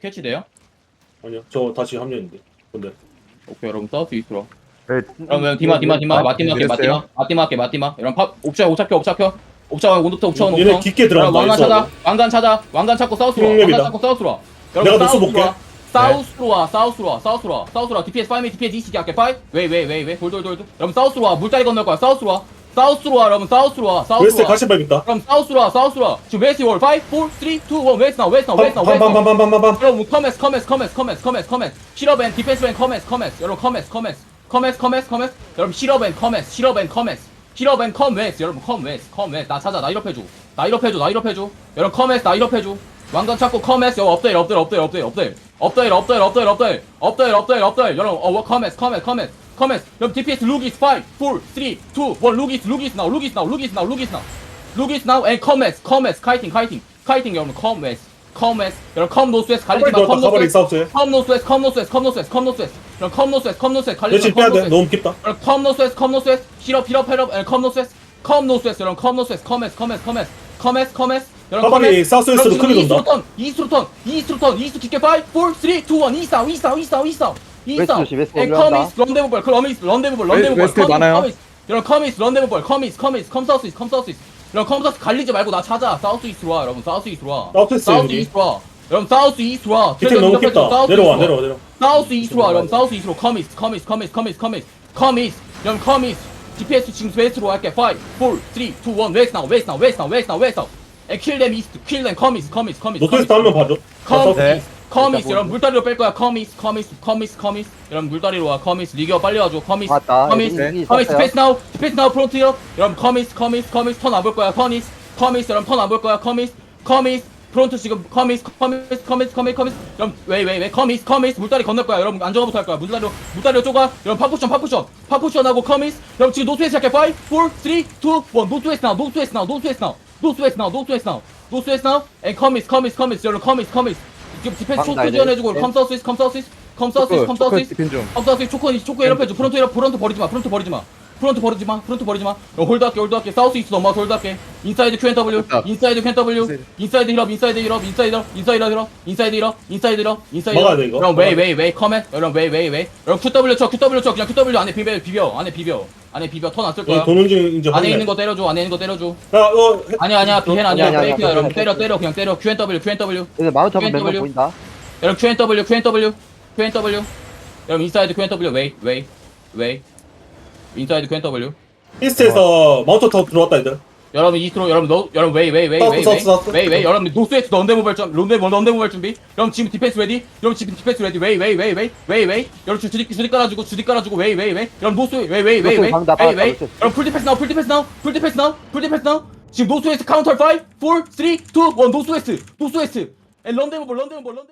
캐치돼요? 아니요 저 다시 합류했는데 근데. 오케이 여러분 사우스 이스트로. 네, 그러면 디마 디마 디마 아, 마티마 할게? 마티마. 마티마 할게 마티마. 이런 팝 옵차 옵차 켜 옵차 켜. 옵차 온도터 옵차 얘네 온도터 깊게 들어간다 왕관 있어. 찾아 왕관 찾아 왕관 찾고 사우스로. 왕관 찾고 사우스로 와. 내가 노스 볼게. 와. 사우스로 와 사우스로 와 사우스로 와. 사우스로 와. DPS 5미 DPS ECD 할게 5 왜왜왜왜 돌돌돌돌. 여러분 사우스로 와. 물다리 건널 거야. 사우스로 와 사우스로 와 여러분. 사우스로 와. 웨스트 사우스로 와. 가시 밟있다. 그럼 사우스로 와 사우스로 와. 지금 웨스트 월 5 4 3 2 1 웨스트 나우 웨스트 나우 웨스트 나우 웨스트 나우 빰빰빰빰빰빰빰 여러분 커메스 커메스 커메스 커메스 커메스 커메스. 실업 앤 디펜스맨 커메스 커메스. 여러분 커메스 커메스. 커메스 커메스 커메스. 여러분 실업 앤 커메스 실업 앤 커메스. 실업 앤 컴웨스. 여러분 컴웨스 컴웨스. 나 찾아 나 이럽 해줘. 나 이럽 해줘 나 이럽 해줘. 여러분 커메스 나 이럽 해줘. 왕관 찾고 여러분 업데일 업데일 업데일 업데일. 업데일 업데일 업데일 업데일 업데일. 업데일 업데일 업데일 여러분 어 커메스 커메스 커메스 comments. 그럼 DPS Lugis 5, 4, 3, 2, 1. Lugis, Lugis now, Lugis now, Lugis now, Lugis now. Lugis now and comments, comments, kiting, kiting, kiting 여러분 comments. 컴웨스 여러분 컴 노스웨스 가리지마 컴 노스웨스 컴 노스웨스 컴 노스웨스 컴 노스웨스 컴 노스웨스 여러분 컴 노스웨스 컴 노스웨스 가리지마 컴 노스웨스 너무 깊다 여러분 컴 노스웨스 컴 노스웨스 힐업 힐업 힐업 컴 노스웨스 컴 노스웨스 여러분 컴 노스웨스 컴웨스 컴웨스 컴웨스 컴웨스 컴웨스 여러분 사우스웨스로 크게 돈다 이스트로 턴 이스로 턴 이스 깊게 5 4 3 2 1 이스 아웃 이스 아웃 이스 아웃 이스 아웃 웨스트 조심, 웨스트 에 올라간다. 커미스 런데브볼 커미스 런데브볼 런데브볼 웨스트 많아요. 여러분 커미스 런데브볼 커미스 커미스 컴 사우스 이스트 컴 사우스 이스트. 여러분 컴 사우스 갈리지 말고 나 찾아. 사우스 이스트로 와 여러분. 사우스 이스트로 와 사우스 사우스 여기. 이스트로 와 여러분 사우스 이스트로 와 디텍 너무 깊다. 사우스 내려와. 내려와 내려와. 사우스 이스트로 와 여러분. 사우스 이스트로 커미스 커미스 커미스 커미스 커미스. 커미스. 여러분 커미스. GPS 지금 웨스트로 할게. 5 4 3 2 1 웨스트 나우 웨스트 나우 웨스트 나우 웨스트 나우 웨스트 나우 에 킬them 이스트 킬them 커미스 커미스 커미스 노트웨스트 한명 봐줘. 커미스. 네. 커미스 여러분 물다리로 뺄 거야 커미스 커미스 커미스 커미스 여러분 물다리로 와 커미스 리겨 빨리 와줘 커미스 맞다. 커미스 커미스 있었어요. 디펜스 나우 디펜스 나우 프론트요 여러분 커미스 커미스 커미스 턴 안 볼 거야 커미스 커미스 여러분 턴 안 볼 거야 커미스 커미스 프론트 지금 커미스 커미스 커미스 커미스 커미스 여러분 왜왜왜 커미스 커미스 물다리 건널 거야 여러분 안정화부터 할 거야 물다리로 물다리로 쪼가 여러분 파푸션 파푸션 파푸션 하고 커미스 여러분 지금 노스웨스트 할게 5 4 3 2 1 노스웨스트 나우 노스웨스트 나우 노스웨스트 나우 노스웨스트 나우 노스웨스트 나우 노스웨스트 나우 앤 커미스 커미스 커미스 여러분 커미스 커미스 지금 디펜스 초크. 지원해주고 네. 컴 사우스 이스 컴 사우스 이스 컴 사우스 이스 컴 사우스 이스. 디펜 좀. 컴 사우스 이스 초크 초크 해줘 프론트 이렇게 프론트 버리지 마 프론트 버리지 마. 프론트 버리지 마 프론트 버리지 마. 어, 홀드 할게 홀드 할게. 사우스 이스트 넘어 홀드 할게. 인사이드 QNW 됐다. 인사이드 QNW 인사이드 힐업 인사이드 힐업 인사이드 힐업 인사이드 힐업 인사이드 힐업 인사이드 힐업 인사이드 막아야 돼, 이거. 여러분 웨이 웨이 웨이 커맨? 여러분 웨이 웨이 웨이. 여러분 QW 쳐 QW 쳐. 그냥 QW 안에 비벼 비벼 안에 비벼 안에 비벼 턴 안 쓸 거야. 어, 도는 중 이제 안에 확인해. 있는 거 때려줘 안에 있는 거 때려줘. 야어 아니야 아니야 비행 아니야. 아니야, 아니야, 페이크야 여러분. 때려 때려 그냥 때려. QNW QNW 여기 마운트 한번 멤버 QNW. 보인다. 여러분 QNW QNW QNW 여러분 인사이드 QNW 웨이 웨이 웨이. 인사이드 QNW 이스트에서 마운트 타워 들어왔다 얘들 여러분 이스트로 여러분 너 여러분 웨이 웨이 웨이 웨이 여러분 노스웨스트 런데 모발 좀 런데 런데 모발 준비. 여러분 지금 디펜스 레디? 여러분 지금 디펜스 레디? 웨이 웨이 웨이 웨이 웨이 웨이. 여러분 주디 주디 깔아주고 주디 깔아주고 웨이 웨이 웨이. 여러분 노스 웨이 웨이 웨이. 여러분 풀 디펜스 나우 풀 디펜스 나우 풀 디펜스 나우 풀 디펜스 나우 지금 노스웨스트 카운터 5 4 3 2 1 노스웨스트 노스웨스트. 에 런데모볼 런데모볼 런데